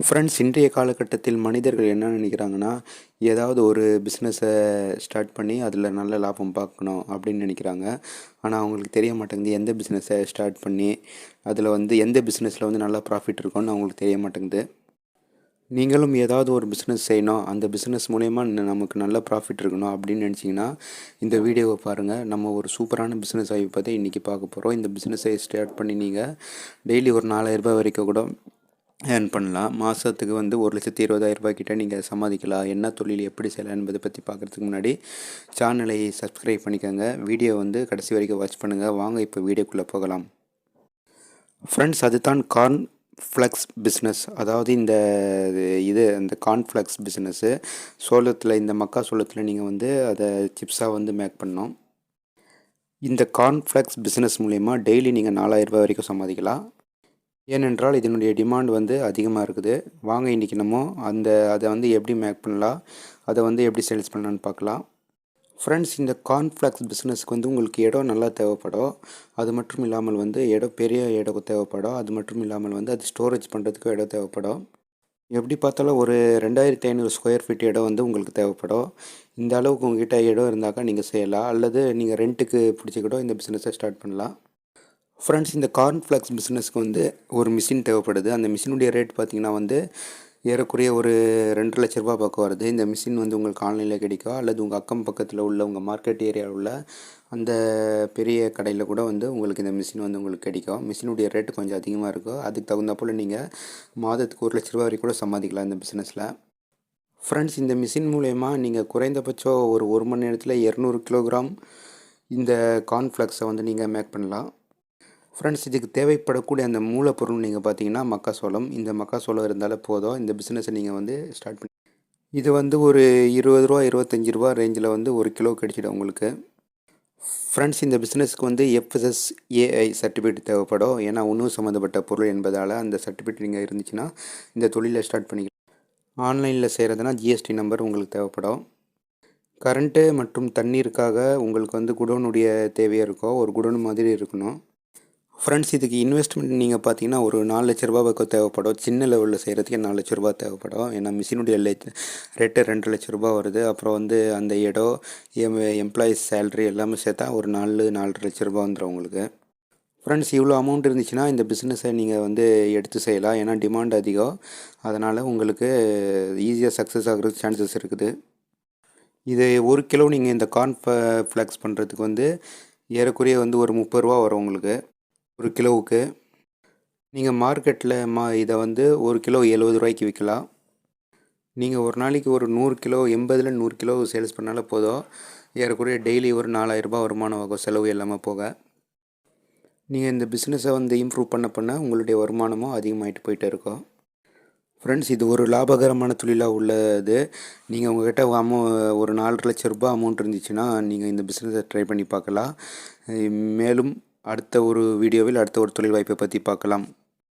Friends இன்றைய காலகட்டத்தில் மனிதர்கள் என்ன நினைக்கிறாங்கன்னா ஏதாவது ஒரு பிஸ்னஸை ஸ்டார்ட் பண்ணி அதில் நல்ல லாபம் பார்க்கணும் அப்படின்னு நினைக்கிறாங்க. ஆனால் அவங்களுக்கு தெரிய மாட்டேங்குது எந்த பிஸ்னஸை ஸ்டார்ட் பண்ணி அதில் வந்து எந்த பிஸ்னஸில் வந்து நல்லா ப்ராஃபிட் இருக்கும்னு அவங்களுக்கு தெரிய மாட்டேங்குது. நீங்களும் ஏதாவது ஒரு பிஸ்னஸ் செய்யணும் அந்த பிஸ்னஸ் மூலயமா நமக்கு நல்ல ப்ராஃபிட் இருக்கணும் அப்படின்னு நினச்சிங்கன்னா இந்த வீடியோவை பாருங்கள் நம்ம ஒரு சூப்பரான பிஸ்னஸ் ஆகி பார்த்து இன்றைக்கி பார்க்க போகிறோம் இந்த பிஸ்னஸை ஸ்டார்ட் பண்ணி நீங்கள் டெய்லி ஒரு நாலாயிரரூபா வரைக்கும் கூட ஏர்ன் பண்ணலாம். மாதத்துக்கு வந்து ஒரு லட்சத்தி இருபதாயிரம் ரூபாய் நீங்கள் சம்பாதிக்கலாம் என்ன தொழில் எப்படி செய்யலாம் என்பதை பற்றி பார்க்குறதுக்கு முன்னாடி சேனலை சப்ஸ்கிரைப் பண்ணிக்கோங்க. வீடியோ வந்து கடைசி வரைக்கும் வாட்ச் பண்ணுங்கள் வாங்க இப்போ வீடியோக்குள்ளே போகலாம். ஃப்ரெண்ட்ஸ் அதுதான் கார்ன் ஃப்ளெக்ஸ் பிஸ்னஸ் அதாவது இந்த இது அந்த கார்ன்ஃப்ளெக்ஸ் பிஸ்னஸ்ஸு சோளத்தில் இந்த மக்கா சோளத்தில் நீங்கள் வந்து அதை சிப்ஸாக வந்து மேக் பண்ணோம் இந்த கார்ன்ஃப்ளக்ஸ் பிஸ்னஸ் மூலயமா டெய்லி நீங்கள் நாலாயிரம் ரூபாய் வரைக்கும் சம்பாதிக்கலாம் ஏனென்றால் இதனுடைய டிமாண்ட் வந்து அதிகமாக இருக்குது. வாங்க இன்றைக்கி நம்ம அந்த அதை வந்து எப்படி மேக் பண்ணலாம் அதை வந்து எப்படி சேல்ஸ் பண்ணலான்னு பார்க்கலாம். ஃப்ரெண்ட்ஸ் இந்த கார்ன்ஃப்ளெக்ஸ் பிஸ்னஸ்க்கு வந்து உங்களுக்கு இடம் நல்லா தேவைப்படும். அது மட்டும் இல்லாமல் வந்து இடம் பெரிய இடம் தேவைப்படும். அது மட்டும் இல்லாமல் வந்து அது ஸ்டோரேஜ் பண்ணுறதுக்கும் இடம் தேவைப்படும். எப்படி பார்த்தாலும் ஒரு ரெண்டாயிரத்தி ஐநூறு ஸ்கொயர் ஃபீட் இடம் வந்து உங்களுக்கு தேவைப்படும். இந்த அளவுக்கு உங்ககிட்ட இடம் இருந்தாக்கா நீங்கள் செய்யலாம். அல்லது நீங்கள் ரெண்ட்டுக்கு பிடிச்சிக்கிட்டோ இந்த பிஸ்னஸை ஸ்டார்ட் பண்ணலாம். ஃப்ரெண்ட்ஸ் இந்த கார்ன்ஃப்ளக்ஸ் பிஸ்னஸ்க்கு வந்து ஒரு மிஷின் தேவைப்படுது. அந்த மிஷினுடைய ரேட் பார்த்திங்கன்னா வந்து ஏறக்குறைய ஒரு ரெண்டு லட்ச ரூபா பக்கம் வருது. இந்த மிஷின் வந்து உங்களுக்கு ஆன்லைனில் கிடைக்கும் அல்லது உங்கள் அக்கம் பக்கத்தில் உள்ள உங்கள் மார்க்கெட் ஏரியாவில் உள்ள அந்த பெரிய கடையில் கூட வந்து உங்களுக்கு இந்த மிஷின் வந்து உங்களுக்கு கிடைக்கும். மிஷினுடைய ரேட்டு கொஞ்சம் அதிகமாக இருக்கும். அதுக்கு தகுந்தப்போல் நீங்கள் மாதத்துக்கு ஒரு லட்ச ரூபா வரைக்கும் கூட சம்பாதிக்கலாம் இந்த பிஸ்னஸில் ஃப்ரெண்ட்ஸ் இந்த மிஷின் மூலயமா நீங்கள் குறைந்தபட்சம் ஒரு ஒரு மணி நேரத்தில் இரநூறு கிலோகிராம் இந்த கார்ன்ஃப்ளெக்ஸை வந்து நீங்கள் மேக் பண்ணலாம். ஃப்ரெண்ட்ஸ் இதுக்கு தேவைப்படக்கூடிய அந்த மூலப்பொருள் நீங்கள் பார்த்தீங்கன்னா மக்காசோளம் இந்த மக்காசோளம் இருந்தாலே போதும். இந்த பிஸ்னஸை நீங்கள் வந்து ஸ்டார்ட் பண்ணி இது வந்து ஒரு இருபது ரூபா இருபத்தஞ்சி ரூபா ரேஞ்சில் வந்து ஒரு கிலோ கிடைச்சிடும் உங்களுக்கு. ஃப்ரெண்ட்ஸ் இந்த பிஸ்னஸ்க்கு வந்து எஃப்எஸ்எஸ் ஏஐ சர்டிஃபிகேட் தேவைப்படும். ஏன்னா உணவு சம்மந்தப்பட்ட பொருள் என்பதால் அந்த சர்டிஃபிகேட் நீங்கள் இருந்துச்சுன்னா இந்த தொழிலை ஸ்டார்ட் பண்ணிக்கலாம். ஆன்லைனில் செய்கிறதுனா ஜிஎஸ்டி நம்பர் உங்களுக்கு தேவைப்படும். கரண்ட்டு மற்றும் தண்ணீருக்காக உங்களுக்கு வந்து குடோனுடைய தேவையாக இருக்கும் ஒரு குடோன் மாதிரி இருக்கணும். ஃப்ரெண்ட்ஸ் இதுக்கு இன்வெஸ்ட்மெண்ட் நீங்கள் பார்த்தீங்கன்னா ஒரு நாலு லட்ச ரூபா பக்கம் தேவைப்படும். சின்ன லெவலில் செய்கிறதுக்கே நாலு லட்ச ரூபா தேவைப்படும். ஏன்னா மிஷினுடைய ரேட்டு ரெண்டு லட்ச ரூபா வருது. அப்புறம் வந்து அந்த இடம் எம் எம்ப்ளாயீஸ் சேல்ரி எல்லாமே சேர்த்தா ஒரு நாலு நாலரை லட்ச ரூபா வந்துடும் உங்களுக்கு. ஃப்ரெண்ட்ஸ் இவ்வளோ அமௌண்ட் இருந்துச்சுன்னா இந்த பிஸ்னஸை நீங்கள் வந்து எடுத்து செய்யலாம். ஏன்னா டிமாண்ட் அதிகம். அதனால் உங்களுக்கு ஈஸியாக சக்ஸஸ் ஆகிறது சான்சஸ் இருக்குது. இது ஒரு கிலோ நீங்கள் இந்த கார்ன் ஃப்ளெக்ஸ் பண்ணுறதுக்கு வந்து ஏறக்குறைய வந்து ஒரு முப்பது ரூபா வரும் உங்களுக்கு. ஒரு கிலோவுக்கு நீங்கள் மார்க்கெட்டில் மா இதை வந்து ஒரு கிலோ எழுபது ரூபாய்க்கு விற்கலாம் நீங்கள் ஒரு நாளைக்கு ஒரு நூறு கிலோ எண்பதில் நூறு கிலோ சேல்ஸ் பண்ணாலே போதும். ஏறக்குறைய டெய்லி ஒரு நாலாயிரரூபா வருமானம் ஆகும் செலவு இல்லாமல் போக. நீங்கள் இந்த பிஸ்னஸை வந்து இம்ப்ரூவ் பண்ண பண்ண உங்களுடைய வருமானமும் அதிகமாகிட்டு போயிட்டு இருக்கும். ஃப்ரெண்ட்ஸ் இது ஒரு லாபகரமான தொழிலாக உள்ளது. நீங்கள் உங்கள்கிட்ட அமௌ ஒரு நாலு லட்ச ரூபாய் அமௌண்ட் இருந்துச்சுன்னா நீங்கள் இந்த பிஸ்னஸை ட்ரை பண்ணி பார்க்கலாம். மேலும் அடுத்த ஒரு வீடியோவில் அடுத்த ஒரு தொழில் வாய்ப்பை பற்றி பார்க்கலாம்.